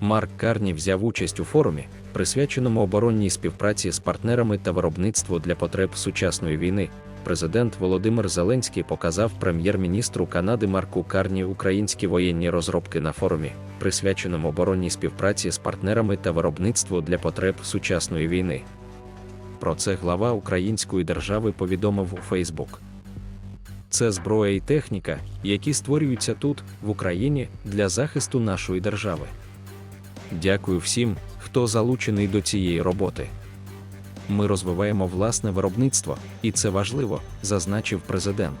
Марк Карні взяв участь у форумі, присвяченому оборонній співпраці з партнерами та виробництву для потреб сучасної війни. Президент Володимир Зеленський показав прем'єр-міністру Канади Марку Карні українські воєнні розробки на форумі, присвяченому оборонній співпраці з партнерами та виробництву для потреб сучасної війни. Про це глава української держави повідомив у Фейсбук. Це зброя і техніка, які створюються тут, в Україні, для захисту нашої держави. Дякую всім, хто залучений до цієї роботи. Ми розвиваємо власне виробництво, і це важливо, зазначив президент.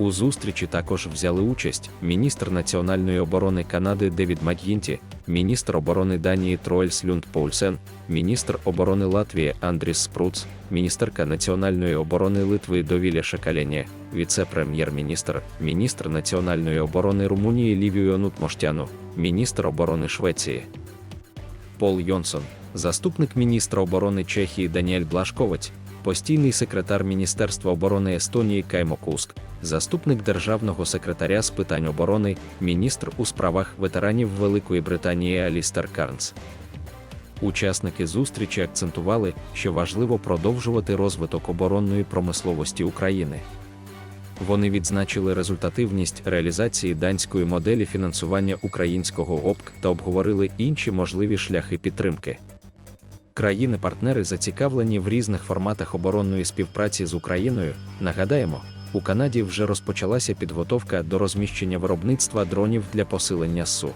У зустрічі також взяли участь міністр національної оборони Канади Девід Мак'їнті, міністр оборони Данії Троельс Люнд Поульсен, міністр оборони Латвії Андріс Спруц, міністерка національної оборони Литви Довіля Шакаленє, віце-прем'єр-міністр, міністр національної оборони Румунії Лівію Нутмоштяну, міністр оборони Швеції. Пол Йонсон, заступник міністра оборони Чехії Даніель Блашковець, постійний секретар Міністерства оборони Естонії Каймо Куск, заступник державного секретаря з питань оборони, міністр у справах ветеранів Великої Британії Алістер Карнс. Учасники зустрічі акцентували, що важливо продовжувати розвиток оборонної промисловості України. Вони відзначили результативність реалізації данської моделі фінансування українського ОПК та обговорили інші можливі шляхи підтримки. Країни-партнери зацікавлені в різних форматах оборонної співпраці з Україною. Нагадаємо, у Канаді вже розпочалася підготовка до розміщення виробництва дронів для посилення СУ.